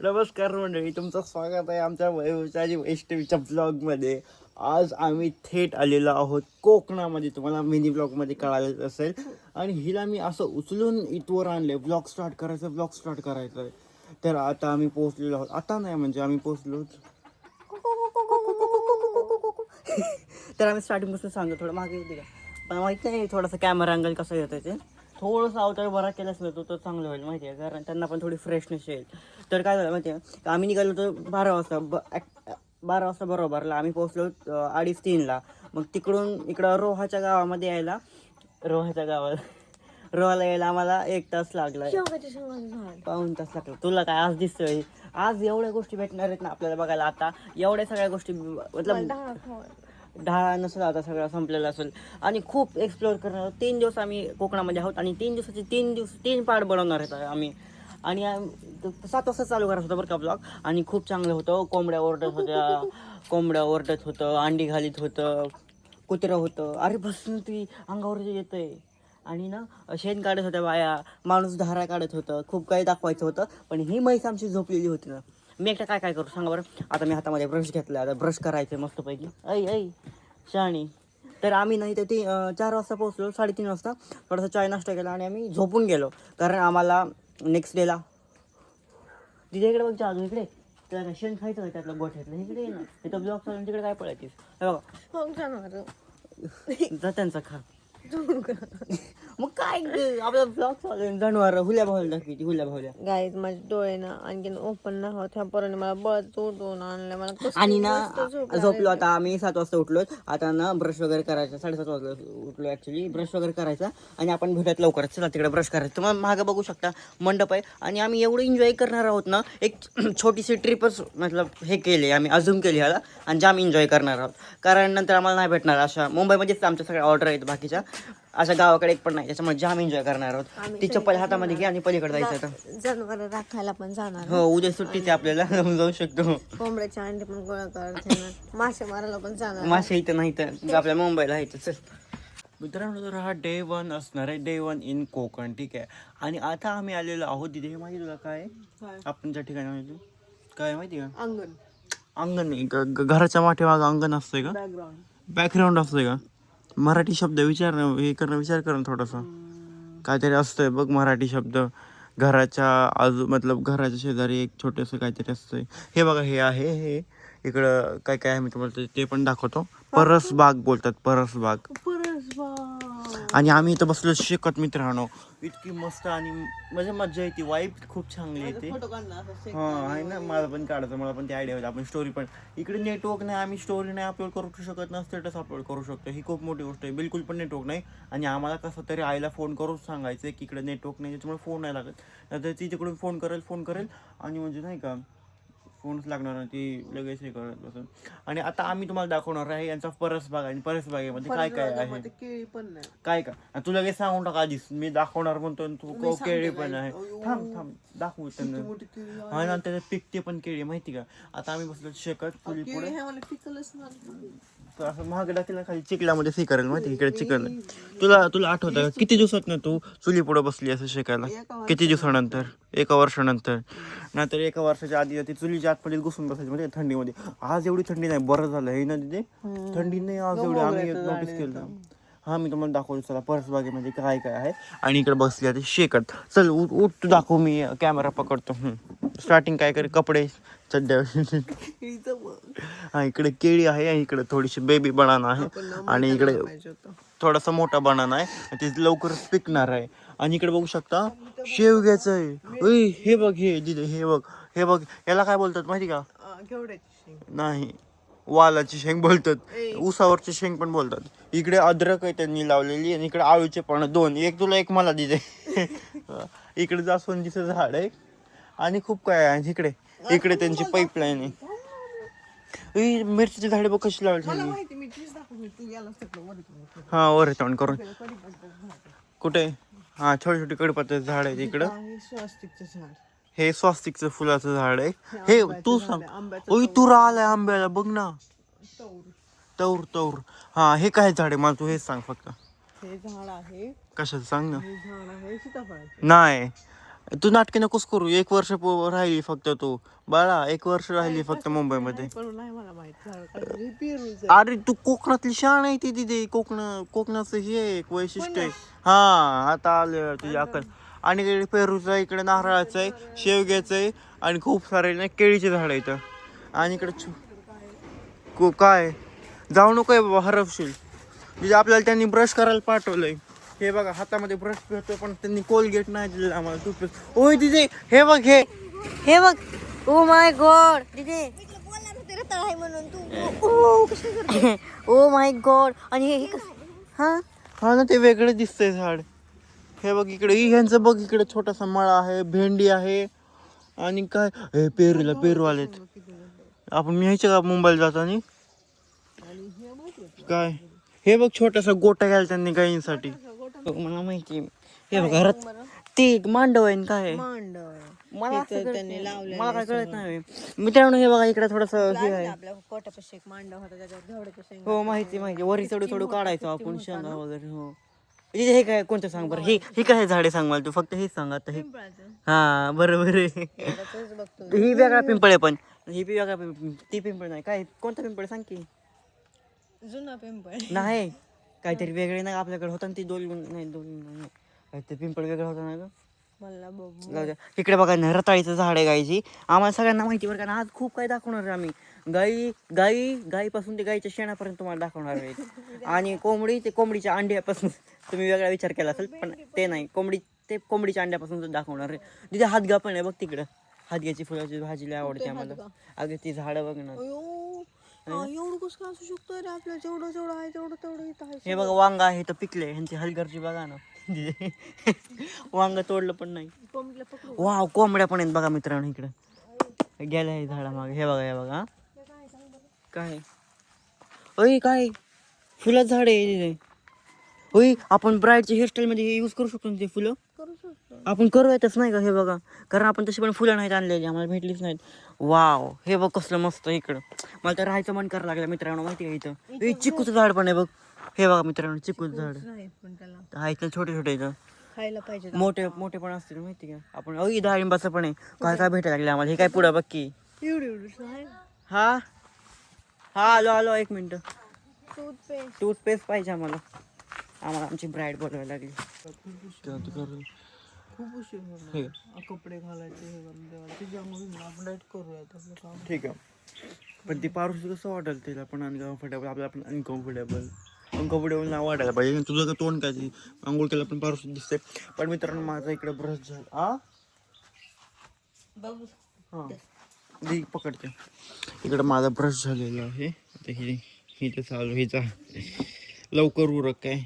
नमस्कार मंडळी तुमचं स्वागत आहे आमच्या वैभवशाली वैष्णवीच्या ब्लॉगमध्ये आज आम्ही थेट आलेलो आहोत कोकणामध्ये. तुम्हाला मिनी ब्लॉगमध्ये कळालं असेल. आणि हिला मी असं उचलून इथवर आणले ब्लॉग स्टार्ट करायचं ब्लॉग स्टार्ट करायचं आहे तर आता आम्ही पोहोचलेलो आहोत. आता नाही म्हणजे आम्ही पोहोचलो तर आम्ही स्टार्टिंगपासून सांगतो थोडं मागे माहीत पण नाही थोडासा कॅमेरा अँगल कसं येतं ते? थोडंसं अवतार बरा केलाच नव्हतो तर चांगलं होईल माहिती आहे. कारण त्यांना पण थोडी फ्रेशनेस येईल. तर काय झालं माहिती आहे? आम्ही निघालो होतो बारा वाजता ब बारा वाजता बरोबरला आम्ही पोहोचलो अडीच तीनला मग तिकडून इकडं रोहाच्या गावामध्ये यायला रोहाच्या गावाला रोहाला यायला आम्हाला एक तास लागला. पाऊन तास लागला. तुला काय आज दिसतोय? आज एवढ्या गोष्टी भेटणार आहेत ना आपल्याला बघायला आता. एवढ्या सगळ्या गोष्टी मतलब ढाळा नसेल आता सगळं संपलेला असेल. आणि खूप एक्सप्लोअर करणार आहोत. तीन दिवस आम्ही कोकणामध्ये आहोत आणि तीन दिवसाचे तीन दिवस तीन पार्ट बनवणार आहेत आम्ही. आणि सात वाजता चालू करत होतं बरं का ब्लॉग आणि खूप चांगलं होतं. कोंबड्या ओरडत होत्या. कोंबड्या ओरडत होतं. अंडी घालीत होतं. कुत्रं होतं. अरे बसून ती अंगावर येतंय. आणि ना शेण काढत होत्या बाया. माणूस धारा काढत होतं. खूप काही दाखवायचं होतं. पण ही म्हैस आमची झोपलेली होती ना. मी एकटा काय काय करू? सांगा बरं. आता मी हातामध्ये ब्रश घेतला आता ब्रश करायचं मस्तपैकी. ऐ ऐ शाणी. तर आम्ही नाही तर ती चार वाजता पोहोचलो साडेतीन वाजता. थोडासा चाय नाश्ता केला आणि आम्ही झोपून गेलो. कारण आम्हाला नेक्स्ट डेला तिथे इकडे बघ अजून इकडे. त्याला काय शेण खायचं आहे त्यातलं गोठ्यातलं. इकडे ना. इथं ब्लॉक चालून तिकडे काय पळायचीस हे बघा. जा त्यांचा खा. मग काय आपला ब्लॉग चालू जनावर हुल्या भावल्या दाखवायची हुल्या भावल्या गाईत माझे डोळे ना आणखीन ओपन ना होत. ह्या पोराने मला बळत उठवून आणलं मला कसली आणि ना मस्त झोप झोपलो आता आम्ही सात वाजता उठलो आता ना ब्रश वगैरे करायचं. साडेसात वाजता उठलो ऍक्च्युली ब्रश वगैरे करायचा. आणि आपण भेटत लवकरच. चला तिकडे ब्रश करायचं. तुम्हाला मागं बघू शकता मंडप आहे. आणि आम्ही एवढं एन्जॉय करणार आहोत ना एक छोटीशी ट्रिपच मतलब हे केली आम्ही. अजून केली ह्याला आणि जाम एन्जॉय करणार आहोत. कारण नंतर आम्हाला नाही भेटणार अशा. मुंबईमध्येच आमच्या सगळ्या ऑर्डर आहेत बाकीच्या. अशा गावाकडे एक पण नाही त्याच्यामुळे जाम एन्जॉय करणार आहोत. ती चप्पल हातामध्ये घे आणि पलीकडे जायचं आता जनावर राखायला पण जाणार. हो उद्या सुट्टीच आहे आपल्याला जाऊ शकतो. कोंबड्याचे अंडे पण गोळा करत. मासे मारायला पण जाणार. मासे इथं नाही तर आपल्या मुंबईला आहे चल. मित्रांनो तर हा डे वन असणार आहे. डे वन इन कोकण ठीक आहे. आणि आता आम्ही आलेलो आहोत तिथे हे माहिती तुला काय? आहे? आपण ज्या ठिकाणी माहिती काय माहिती का? अंगण. अंगण नाही ग- ग- घराच्या माठीमागं अंगण असतंय का? बॅकग्राऊंड बॅकग्राऊंड असतंय का? मराठी शब्द विचार हे करणं विचार करणं थोडंसं. थोडासा काहीतरी असतंय बघ मराठी शब्द. घराच्या आजू मतलब घराच्या शेजारी एक छोटंसं काहीतरी असतंय. हे बघा हे आहे हे. इकडं काय काय आहे मी तुम्हाला ते- ते पण दाखवतो. परसबाग बोलतात परसबाग. आणि आम्ही इथं बसलो शिकत मित्रांनो. इतकी मस्त आणि म्हणजे मजा येते. वाईब खूप चांगली येते. हा आहे ना? मला पण काढायचं मला पण ती आयडिया होती. आपण स्टोरी पण इकडे नेटवर्क नाही आम्ही स्टोरी नाही अपलोड करू शकत ना स्टेटस अपलोड करू शकतो ही खूप मोठी गोष्ट आहे. बिलकुल पण नेटवर्क नाही. आणि आम्हाला कसं तरी आईला फोन करून सांगायचं की इकडे नेटवर्क नाही त्याच्यामुळे फोन नाही लागत. नाहीतर ती तिकडून फोन करेल फोन करेल. आणि म्हणजे नाही का फोनच लागणार नाही ती लगेच हे करत बसून. आणि आता आम्ही तुम्हाला दाखवणार आहे यांचा परसबाग आणि परसबागेमध्ये काय काय आहे. केळी पण नाही. काय का आणि तू लगेच सांगून टाका आधीच. मी दाखवणार म्हणतो आणि तू को- केळी पण आहे. थांब थांब. दाखवू त्यांना. हा ना त्याच्यात पिकते पण केळी माहिती का? आता आम्ही बसलो शेकत चुली पुढे. पिकलच तर असं महाग टाकेल खाली चिखलामध्ये सी करेल माहिती इकडे चिकन तुला तुला आठवतं का? किती दिवसात ना तू चुली पुढे बसली असं शेकायला? किती दिवसानंतर? एका वर्षानंतर. नाहीतर एका वर्षाच्या आधी ती चुलीच्या आतमध्ये घुसून बसायची म्हणजे थंडीमध्ये? आज एवढी थंडी नाही बरं झालं. हे ना तिथे थंडी नाही आज एवढी आम्ही नोटीस केलं. हा मी तुम्हाला दाखवतो. चला परसबागेमध्ये काय काय आहे. आणि इकडे बसली आहे शेकट चल उठ उठ तू दाखव मी कॅमेरा पकडतो. स्टार्टिंग काय करे कपडे सध्या हा इकडे केळी आहे आणि इकडे थोडीशी बेबी बनाना आहे. आणि इकडे थोडासा मोठा बनाना आहे. ते लवकरच पिकणार आहे. आणि इकडे बघू शकता शेवग्याचं आहे. उई, हे बघ हे दिले हे बघ हे बघ. याला काय बोलतात माहिती का? नाही. वालाची शेंग बोलतात. उसावरची शेंग पण बोलतात. इकडे अद्रक आहे त्यांनी लावलेली आणि इकडे आळूचे पण दोन. एक तुला एक मला दिले इकडे जास्वंदीचं झाड आहे. आणि खूप काय आहे. इकडे इकडे त्यांची पाईपलाईन आहे. उई, मिरचीची झाडे बघ कशी लावली त्यांनी माहिती मी तीच दाखवली तू याला सगळं वर येतो. हा वर तोंड करून. कुठे? हा छोटे छोटे कडपत्त्याचं झाड आहे इकडं आहे स्वस्तिकचं झाड. हे स्वास्तिकचं फुलाचं झाड आहे. हे आंब्याचं तू सांग. आंब्याचं ओय तू राहिलाय आंब्याला बघ ना. तौर तौर तौर हा हे काय झाड आहे? मला तू हेच सांग फक्त. हे झाड आहे. कशाचं सांग ना. हे झाड आहे सीताफळाचे. नाही. तू नाटके नकोस करू. एक वर्ष पो- राहिली फक्त तू. बाळा एक वर्ष राहिली फक्त मुंबईमध्ये. पण नाही मला माहीत. झालं काय पेरूच अरे तू कोकणातली शाण आहे ती तिथे कोकण कोकणाचं हे एक वैशिष्ट्य आहे. हा आता आलं तुझी अक्कल आणि इकडे पेरूचं आहे, इकडे नारळाचं आहे शेवग्याचं आहे आणि खूप सारे ना केळीचे झाड इथं आणि इकडे छु- को काय? जाऊ नको आहे बाबा हरवशील तिथे आपल्याला त्यांनी ब्रश करायला पाठवलंय. हे बघा हातामध्ये ब्रश भेटतो पण त्यांनी कोलगेट नाही दिलेलं आम्हाला टूथपेस्ट ओय तिथे हे बघ हे. हे बघ. ओ माय गॉड तिथे ओ माय गॉड आणि हे- हा हा? ना ते वेगळं दिसतंय झाड. हे बघ इकडे ह्यांचं बघ इकडे छोटासा मळा आहे भेंडी आहे आणि काय? हे पेरूला पेरू आलेत आपण मी ह्याच्या का मुंबईला जाताना काय? हे बघ छोटासा गोटा घ्यायला त्यांनी गायींसाठी. मला माहिती हे बघ घरात ते मांडव आहे न काय? आहे? मांडव मला असं इथं कळत त्यांनी नाही. लावलेलं मला काय कळत नाही. मित्रांनो हे बघा इकडे थोडस हे आहे. आपल्या कोटापाशी एक मांडव होता त्याच्यावर घेवड्याच्या शेंगा हो माहिती माहिती. वरी चढू चढू काढायचो आपण शेंगा वगैरे हो. इथे हे काय कोणतं सांग बरं? हे हे काय झाडे सांग मला तू? फक्त हेच सांग आता हे. पिंपळाचं. हा बरोबर आहे. त्याचंच बघतो ही वेगळा पिंपळ आहे पण. ही बी वेगळा पिंपळ ती पिंपळ नाही. काय कोणता पिंपळ? सांग की. जुना पिंपळ. नाही. काहीतरी वेगळे नाही आपल्याकडे होता ना ती दोन नाही दोन नाही. काहीतरी पिंपळ वेगळं होतं ना गं. मला बघू. जाऊ द्या. इकडे बघा ना रताळीचं झाड आहे गायची आम्हाला सगळ्यांना माहिती बरं का आज खूप काही दाखवणार आहे आम्ही. गाई गाई गाईपासून ते गाईच्या शेणापर्यंत तुम्हाला दाखवणार आहे. आणि कोंबडी ते कोंबडीच्या अंड्यापासून. तुम्ही वेगळा विचार केला असेल पण ते नाही. कोंबडी ते कोंबडीच्या अंड्यापासून दाखवणार आहे. तिथे हातगा पण आहे बघ तिकडं. हातग्याची फुलाची भाजी लय आवडते आम्हाला. अगं ती झाडं बघ ना. अयो. एवढं कसं काय असू शकतो? रे आपल्याला जेवढं जेवढं आहे तेवढं तेवढं इथं आहे हे बघा वांगा आहे तर पिकले. ह्यांची हलगर्जी बघा ना. वांग तोडलं पण नाही. कोंबडीला पकडू वाव कोंबड्या पण आहेत बघा मित्रांनो इकडं. गेल्या आहे झाडा मागे हे बघा हे बघा. हा. काय? अय काय? झाड आहे होय आपण ब्राईडच्या हेअरस्टाईल मध्ये हे यूज करू शकतो ना ते फुलं? करू आपण करूयातच नाही का हे बघा? कारण आपण तशी पण फुलं नाहीत आणलेली आम्हाला भेटलीच नाहीत. वाव हे बघ कसलं मस्त इकडं. मला तर राहायचं मन करायला लागलं मित्रांनो माहिती आहे इथं? हे चिकूचं झाड पण आहे बघ. हे बघा मित्रांनो चिकूचं झाड. नाही पण त्याला आहे इथं छोटे छोटे इथं. खायला पाहिजे मोठे मोठे पण असतील माहिती का? आपण अ डाळिंबाचं पण आहे. काय काय भेटायला लागले आम्हाला? हे काय पुढं बघ की. एवढी एवढी आहे. हा? हा आलो आलो एक मिनिट. टूथपेस्ट टूथपेस्ट पाहिजे आम्हाला. आम्हाला आमची ब्राईड बोलवायला लागली. खूप उशीर होणार. कपडे घालायचे हे करून देवाला त्याच्यामुळे आपण डायट आपलं काम. ठीक आहे. पण ती पारुशी कसं वाटेल तिला? पण अनकम्फर्टेबल आपल्याला पण अनकम्फर्टेबल अनकम्फर्टेबल नाही वाटायला पाहिजे. तुझं का तोंड काय आंघोळ केला पण पारुशी दिसते पण मित्रांनो माझा इकडे ब्रश झाला. आ? बघू. हां. दी पकडते. इकडं माझा ब्रश झालेला आहे. आता ही हिचं चालू हिचा लवकर उरक काय?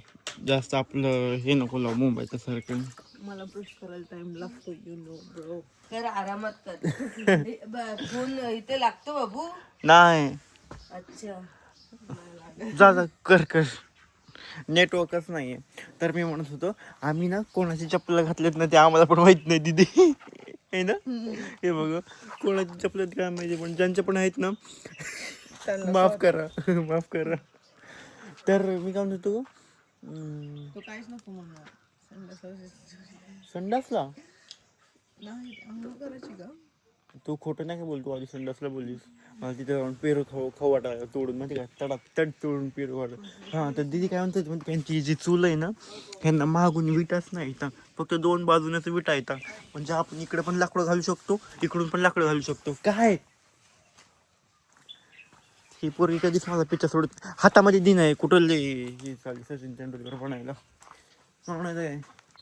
जास्त आपलं हे नको लावू मुंबईचं सारखं. मला ब्रश करायला टाइम लागतो यू नो ब्रो कर आरामात कर. फोन इथे लागतो बाबू? नाही. अच्छा. जा जा कर कर. नेटवर्कच नाही आहे तर मी म्हणत होतो आम्ही ना कोणाची चप्पल घातलेत ना ते आम्हाला पण माहीत नाही दिदी. आहे ना? हे बघ. कोणाची चप्पल काय माहिती पण ज्यांचे पण आहेत ना माफ करा. माफ करा. तर मी काय म्हणत होतो अं, तो काहीच नको संडास संडासला? नाही करायची का? तू खोटं नाही का बोलतो? आधी संडासला बोललीस. मला तिथे जाऊन पेरू खाऊ खाऊ वाटायला तोडून. माहिती का? तडाक तड तोडून पेरू वाटत हां तर दिदी काय म्हणतात म्हणजे त्यांची जी चूल आहे ना त्यांना मागून विटाच नाही येतात फक्त दोन बाजूनच विटा येतात म्हणजे आपण इकडे पण लाकडं घालू शकतो इकडून पण लाकडं घालू शकतो. काय? ही पोरगी कधीच माझा पिच्चा सोडत हातामध्ये दिन आहे. कुठं हे चालली सचिन तेंडुलकर बनायला?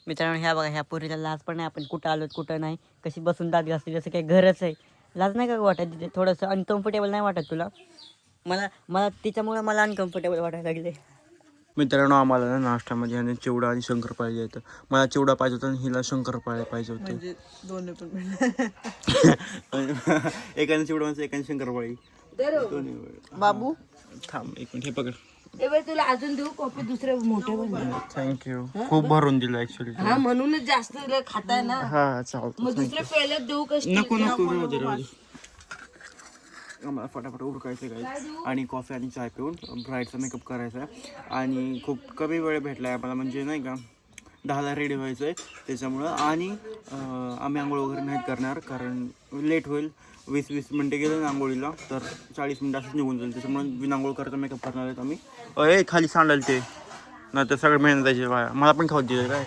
मित्रांनो ह्या बघा ह्या पोरीला लाज पण नाही आपण कुठं आलो कुठं नाही. कशी बसून दात घासते जसं काही घरच आहे. लाज नाही का वाटत तिथे? थोडंसं अनकम्फर्टेबल नाही वाटत तुला? मला मला तिच्यामुळे मला अनकम्फर्टेबल वाटायला लागले. मित्रांनो आम्हाला ना नाश्त्यामध्ये आणि चिवडा आणि शंकरपाळी येतं मला चिवडा पाहिजे होता आणि हिला शंकरपाळी पाहिजे होते. म्हणजे दोन्ही पण. एकाने चिवडा म्हणजे एकाने शंकरपाळी दोन्ही वेळ. बाबू? थांब एक मिनिट हे पकड. ए बाई तुला अजून देऊ कॉफी दुसरे मोठे पण थँक्यू खूप भरून दिलं ऍक्च्युली हा म्हणूनच जास्त तुला खाताय ना. हा चालतं मग दुसरे पहिलेच देऊ कशी नको नको राहू दे राहू दे आम्हाला फटाफट उरकायचं काय आणि कॉफी आणि चाय पिऊन ब्राईडचा मेकअप करायचा आहे आणि खूप कमी वेळ भेटला आहे आम्हाला म्हणजे नाही का दहाला रेडी व्हायचं आहे त्याच्यामुळं आणि आम्ही आंघोळ वगैरे नाही करणार कारण लेट होईल. वीस वीस मिनटं गेलं ना आंघोळीला तर चाळीस मिनटं असंच निघून जाईल. त्याच्यामुळे आंघोळ करता मेकअप करणार आहेत आम्ही. अय खाली सांडाल ते. नाही तर सगळं मेहनत जायची वाया मला पण खाऊ दिलं काय?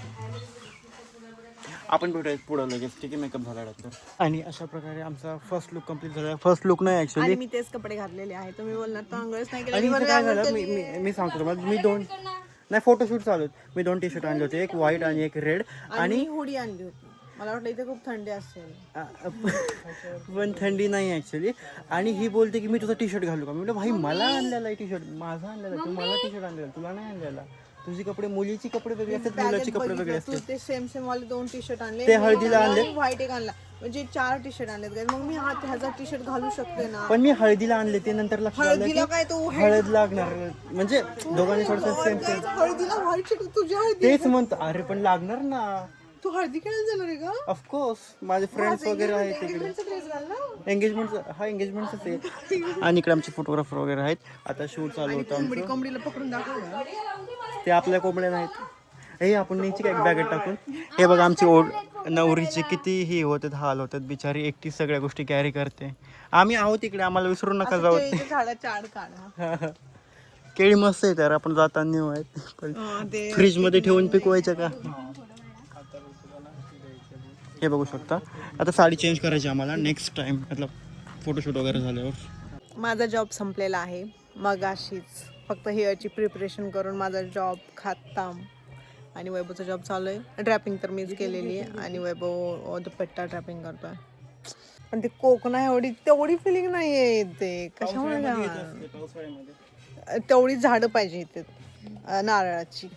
आपण भेटूया पुढं लगेच ठीक आहे? मेकअप झाल्यानंतर आणि अशा प्रकारे आमचा फर्स्ट लुक कंप्लीट झाला. फर्स्ट लुक नाही आणि मी तेच कपडे घातलेले आहे. तुम्ही बोलणार तर आंघोळच नाही केलं. आणि मी इथे काय झालं? मी मी मी सांगतो तुम्हाला मी दोन नाही फोटोशूट चालू आहेत. मी दोन टी शर्ट आणले होते. एक व्हाईट आणि एक रेड आणि हुडी आणली होती. मला वाटलं इथे खूप थंडी असेल. पण थंडी नाही ॲक्च्युली आणि ही बोलते की मी तुझा टी शर्ट घालू का? मी म्हटलं भाई मला आणलेला आहे टी शर्ट माझा आणलेला. तू मला टी शर्ट आणलेला तुला नाही आणलेला. तुझी कपडे मुलीची कपडे वेगळे असतात मुलाची कपडे वेगळे असतात. ते सेम सेम वाले दोन टी शर्ट आणले. ते हळदीला आणले. व्हाईट एक आणला. म्हणजे चार टी शर्ट आणलेत guys. मग मी हा ह्याचा टी शर्ट घालू शकते ना? पण मी हळदीला आणले ते नंतर लक्षात आलं हळदीला काय तो हळद लागणार. म्हणजे दोघांनी थोडंसं सेम सेम हळदीला व्हाईट शर्ट तुझ्या हळदी. तेच म्हणतो अरे पण लागणार ना. तू हळदी खेळायला जाणार आहे का? ऑफकोर्स माझे फ्रेंड्स वगैरे आहेत तिकडे ड्रेस घाल ना? एंगेजमेंट हा एंगेजमेंटच आहे. आणि इकडे आमचे फोटोग्राफर वगैरे आहेत. आता शूट चालू होतं कोंबडी आमचं. कोंबडीला पकडून दाखव ना. ते आपल्या कोंबड्या नाहीत. हे आपण न्यायची काय बॅगेत टाकून. हे बघा आमची ओढ नवरीचे किती हे होतात हाल होतात बिचारी एकटी सगळ्या गोष्टी कॅरी करते. आम्ही आहोत इकडे आम्हाला विसरू नका जाऊ. केळीच्या झाडाच्या आड काढा. केळी मस्त आहे तर आपण जाताना नेऊ आहेत. पण अं, ते फ्रीजमध्ये ठेवून पिकवायचं का? हे बघू शकता. आता साडी चेंज करायची आम्हाला नेक्स्ट टाइम मतलब फोटोशूट वगैरे झाल्यावर. माझा जॉब संपलेला आहे. मग अशीच फक्त हेअरची प्रिपरेशन करून माझा जॉब खाताम. आणि वैभवचा जॉब चालू आहे. ड्रॅपिंग तर मीच केलेली आहे. आणि वैभव दुपट्टा ड्रॅपिंग करतोय. पण ते कोकणा एवढी तेवढी फिलिंग नाही आहे ते कशामुळे? तेवढी झाडं पाहिजे इथे नारळाची.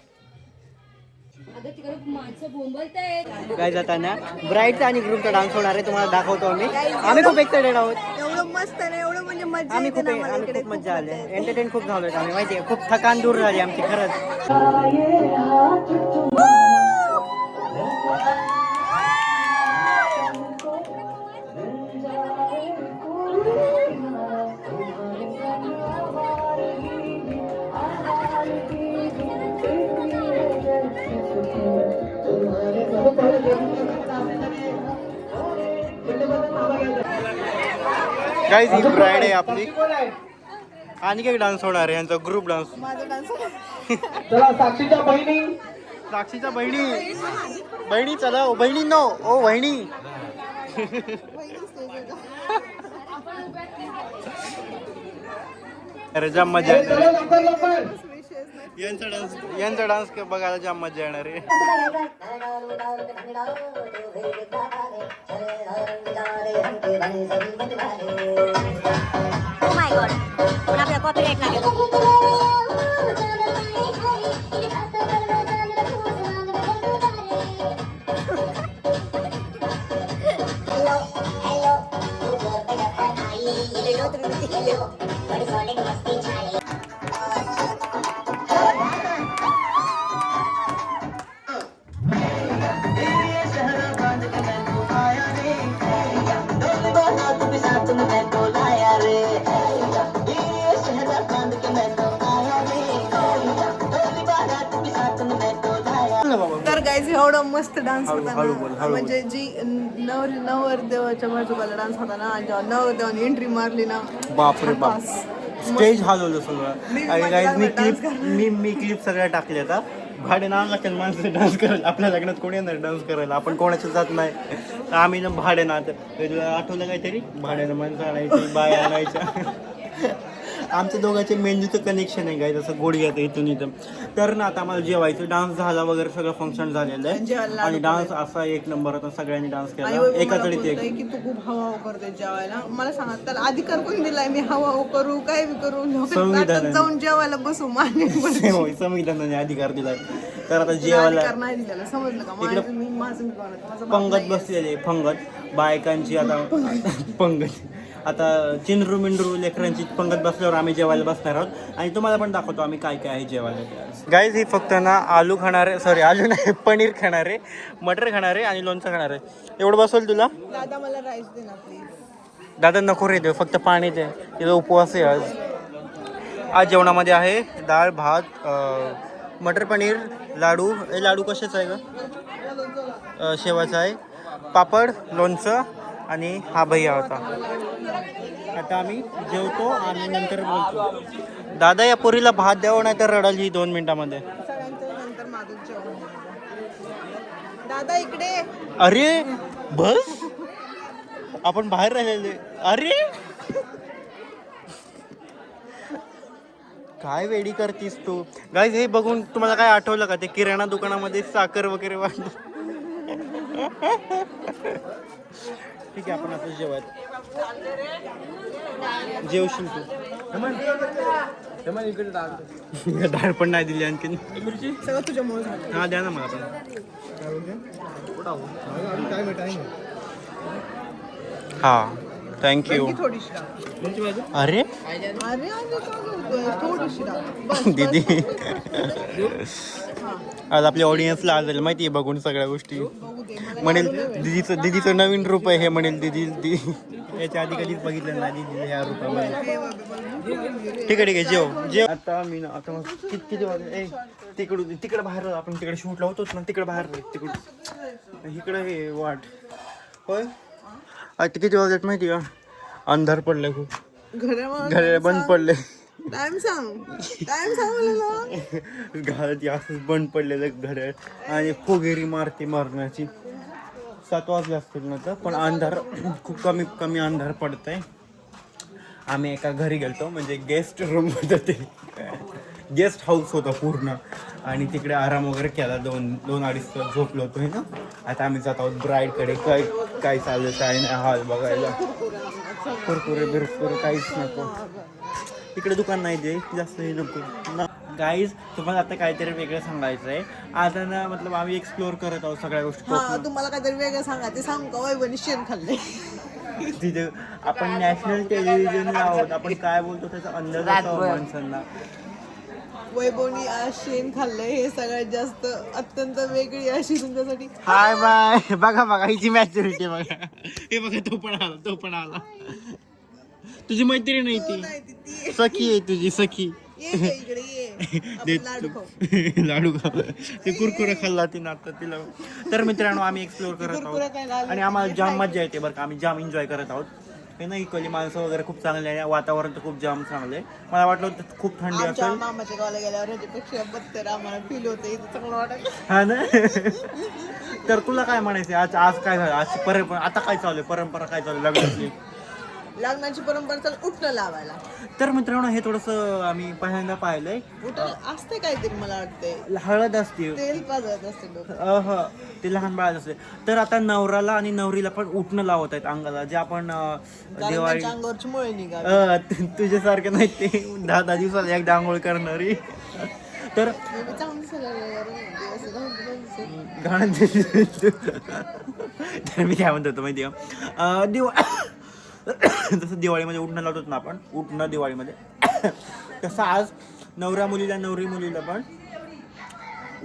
काय जाताना? ब्राईडचा आणि ग्रुपचा डान्स होणार आहे तुम्हाला दाखवतो आम्ही. आम्ही खूप एक्साइटेड आहोत. एवढं मस्त आहे ना एवढं म्हणजे मजा आम्ही खूप आम्ही खूप मजा आली. एंटरटेन खूप झालोय आम्ही माहितीये. खूप थकान दूर झाली आमची खरंच. गाईज ही ब्राईड आहे आपली. आणि काही डान्स होणार आहे यांचा ग्रुप डान्स माझा डान्स चला साक्षीच्या बहिणी. साक्षीच्या बहिणी. बहिणी चला ओ बहिणी नो ओ बहिणी अरे जाम मजा. यांचा डान्स यांचा डान्स बघायला जाम मजा येणार आहे Oh कॉपीराईट लागेल मस्त डान्स होता हळू बोल, ना. हळू बोल. म्हणजे जी नवर नवरदेवाच्या बाजूला डान्स होता ना जेव्हा नवरदेवाने एंट्री मारली ना बापरे बाप. स्टेज हलवलं सगळं. आणि गाईज मी क्लिप मी मी क्लिप सगळ्या टाकल्या आता. भाडे नाव लागेल माणसं डान्स करायला. आपल्या लग्नात कोणी येणार डान्स करायला? आपण कोणाच्या जात नाही. तर आम्ही ना भाडे ना आठवलं काहीतरी? भाड्यानं माणसं आणायची बाय आणायच्या. आमच्या दोघांचे मेंदूचं कनेक्शन आहे काय जसं गोडी येतं इथून इथं. तर ना आता आम्हाला जेवायचं डान्स झाला वगैरे सगळं फंक्शन झालेलं आहे. आणि डान्स असा एक नंबर होता सगळ्यांनी डान्स केला. वैभव एका मला चढीत एक. बोलतोय की तू खूप हवा करते जेवायला. मला सांगा त्याला अधिकार कोणी दिलाय? मी हवा करू काय करू? संविधानाने. ताटात जाऊन जेवायला बसू मान्य होय संविधानाने अधिकार दिलाय. तर आता जेवायला बाप पंगत. बसलेले पंगत. बायकांची आता पंगत. आता चिंद्रू मिंद्रू लेकरांची पंगत बसल्यावर आम्ही जेवायला बसणार आहोत. आणि तुम्हाला पण दाखवतो आम्ही काय काय आहे जेवायला. गाईज ही फक्त ना आलू खाणारे सॉरी आलू नाही पनीर खाणारे मटर खाणारे आणि लोणचं खाणारे. एवढं बसवलं तुला? दादा मला राईस दे ना प्लीज दादा नको रे देऊ फक्त पाणी दे. तिथं उपवास आहे आज. आज जेवणामध्ये आहे डाळ भात मटर पनीर लाडू. हे लाडू कशाचा आहे का शेवाचा आहे. पापड लोणचं आणि हा भैया होता. आता आम्ही जेवतो आणि नंतर बोलतो. दादा या पोरीला भात द्यावं नाही तर रडाल ही दोन मिनिटामध्ये. दादा इकडे अरे बस. आपण बाहेर राहिलेले. अरे. काय वेडी करतीस तू? गाईज हे बघून तुम्हाला काय आठवलं का? ते किराणा दुकानामध्ये साखर वगैरे वाटत ठीक आहे आपण आता जेवत जेवशील तू. डाळ. पण नाही दिली आणखीन. सगळं तुझ्यामुळे झालं. हा द्या ना मला पण. हा थँक्यू ही. अरे? अरे. दीदी. आज आपल्या ऑडियन्सला आलेलं माहिती आहे बघून सगळ्या गोष्टी. म्हणेल दीदीचं दीदीचं नवीन रूप आहे हे म्हणेल दीदी दी याच्या आधी कधीच बघितलं नाही दीदी ह्या रूपामध्ये. ठीक आहे ठीक आहे जेव. जेव. आता मी ना आता मग किती किती वाजले? तिकडून तिकडे बाहेर. आपण तिकडे शूट लावतोच ना. तिकडे बाहेर तिकडून. इकडे हे वाट. होय? आता किती वाजलेत माहिती का? अंधार पडलाय खूप. घराला बंद पडले टाइम सांग. टाइम सांग घरात असंच बंद पडलेलं घड्याळ आणि फुगेरी मारती मारण्याची. सात वाजले असतील ना तर पण अंधार खूप कमी कमी अंधार पडत आहे आम्ही एका घरी गेलतो म्हणजे गेस्ट रूम होतं ते. गेस्ट हाऊस होतं पूर्ण. आणि तिकडे आराम वगैरे केला दोन दोन अडीच तास झोपलो होतो ना? आता आम्ही जात आहोत ब्राईडकडे काय काय चाललं काय नाही हॉल बघायला. कुरकुरे बिरकुरे काहीच नको. इकडे दुकान नाही ते जास्त हे नको. गाईज तुम्हाला आता काहीतरी वेगळं सांगायचं आहे आता ना मतलब आम्ही एक्सप्लोअर करत आहोत सगळ्या गोष्टी हा तुम्हाला काहीतरी वेगळं सांगा. ते सांग का? वैभवनी शेण खाल्ले. तिथे आपण नॅशनल टेलिव्हिजनला आहोत. आपण काय बोलतो त्याचा अंदाज असावा माणसांना. वैभवनी आज शेण खाल्लंय हे सगळ्यात जास्त अत्यंत वेगळी अशी तुमच्यासाठी. Hi bye. बघा बघा हिची मॅच्युरिटी बघा. हे बघा तो पण आला तो पण आला. तुझी मैत्रीण नाही ती. नाही सखी आहे तुझी सखी. ये गं इकडे ये. दे आपण लाडू खाऊ. लाडू खा ते कुरकुरे खाल्ला तिनं आता तिला. तर मित्रांनो आम्ही एक्सप्लोर करत कुरकुरे काय आहोत आणि आम्हाला जाम मजा येते बरं का. आम्ही जाम एन्जॉय करत आहोत. हे ना इकडली माणसं वगैरे खूप चांगले आहे. वातावरण तर खूप जाम चांगलं आहे. मला वाटलं होतं खूप थंडी आमच्या असेल. मामाच्या गावाला गेल्यावर ह्याच्यापेक्षा बत्तर आम्हाला फील होते इथं चांगलं वाटत हा ना? तर तुला काय म्हणायचं आज आज काय झालं? आज परंपरा आता काय चालू आहे? परंपरा काय चालू आहे? लग्नातली? लग्नाची परंपरा चल उठणं लावायला. तर मित्रांनो हे थोडंसं आम्ही पहिल्यांदा पाहिलंय. उठणं असते काहीतरी मला वाटतंय. हळद असते. तेल पाजत असते लोक अह ते लहान बाळ असते. तर आता नवराला आणि नवरीला पण उठणं लावत आहेत अंगाला. जे आपण अं, कारण दिवाळी त्यांच्या अंगावरची मुळे अं, तु- तुझ्यासारखे नाही ते दहा दहा दिवसाला एकदा आंघोळ करणारी. तर मी चांगली. गाणं तर मी काय म्हणतो होतो माहिती अं, दिवा जसं दिवाळीमध्ये उठणं लावतो ना आपण उठणं दिवाळीमध्ये. तसं आज नवऱ्या मुलीला नवरी मुलीला पण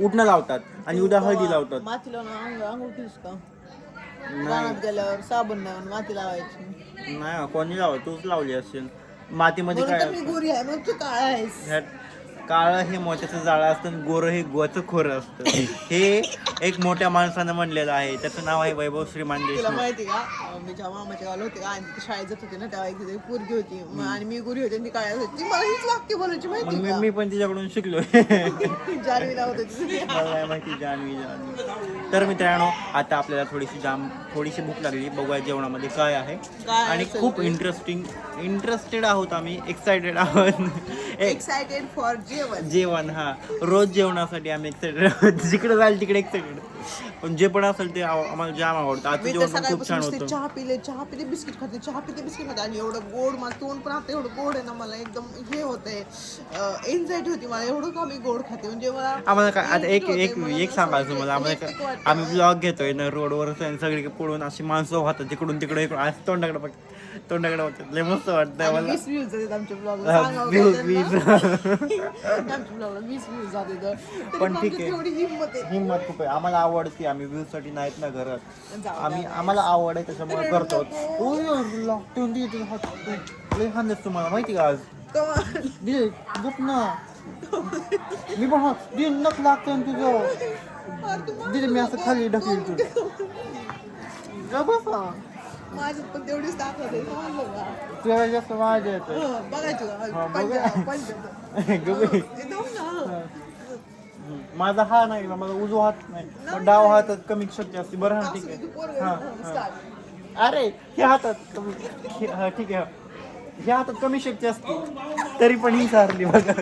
उठणं लावतात आणि उद्या हळदी लावतात. माती लावून अंग का? रानात गेल्यावर साबण लावून माती लावायची. नाही कोणी लावत तूच लावली असेल. मातीमध्ये म्हणून तर काय मी गोरी आहे मग तू काळा आहेस? ह्यात काळं हे मोत्याचं जाळं असतं आणि गोरं हे गोचं खोरं असतं. हे एक मोठ्या माणसानं म्हणलेलं आहे. त्याचं नाव आहे वैभव श्रीमान तुला देशमुख माहिती का? अं, मी जेव्हा मामाच्या गावाला होते का आणि तिथे शाळेत जात होते ना तेव्हा एक तिथे पोरगी होती. मग आणि मी गोरी होते आणि ती काळ्या होती. ती मला हीच वाक्य बोलायची मग माहिती मी मी पण तिच्याकडून शिकलो. होते. मला नाही माहिती जानवी जानवी तर मित्रांनो आता आपल्याला थोडीशी जाम थोडीशी भूक लागली. बघूया जेवणामध्ये काय आहे. काय आणि असेल खूप? इंटरेस्टिंग इंटरेस्टेड आहोत आम्ही. एक्सायटेड आहोत. एक एक्सायटेड फॉर जेवण. हा. रोज जेवणासाठी आम्ही एक्साइटेड जिकडे जाईल तिकडे एक्साइटेड पण जे पण असेल ते आव- आम्हाला जाम आवडतं. आजचं मी तर जेवण पण खूप सकाळपासून छान नुसते होतं. चहा पिले चहा पिले बिस्किट खाते चहा पिते बिस्किट खाते. आणि एवढं गोड मला तोंड पण आता एवढं गोड आहे ना मला एकदम हे होतंय. एन्झायटी होती मला. एवढं का मी गोड खाते? म्हणजे मला आम्हाला काय आता एक irritate एक होतंय, मला एक असं म्हणजे मला आम्हाला hectic काय- वाटतं. आम्ही ब्लॉग घेतोय ना रोडवर सगळी पुढून अशी माणसं वाहतात तिकडून तिकडे. इकडून आज तोंडाकडे बघ. तोंडाकडे बघतात लय मस्त वाटतंय आणि मला. वीस व्ह्यूज आमच्या ब्लॉगला हा, views? आमच्या ब्लॉगला वीस व्ह्यूज पण ठीक आहे. हिंमत आहे. हिंमत खूप आहे. आम्हाला आवडते आम्ही व्ह्यू साठी नाहीत ना घरात. जाऊ आम्ही आम्हाला आवड आहे त्याच्यामुळे करतो. ओय, आणि हात. लय हाणलेस तुम्हाला. माहिती का आज? on. दे गप ना. मी पण हा दिन नक लागतं ना तुझं. दिले मी असं खाली ढकल तुझं बसा. माझ्यात पण तेवढीच दाखवते समजलं का तुला जास्त माझ्या येतं हं, बघायची का? हा, बघा. गबई. ना माझा हा नाही ना माझा उजवा हात नाही डाव हातात कमी शक्ती असते बरं हा ठीक आहे हा. हा. अरे ह्या हातात कमी हे- हा ठीक आहे हा. ह्या हातात कमी शक्ती असते तरी पण ही सारली बघा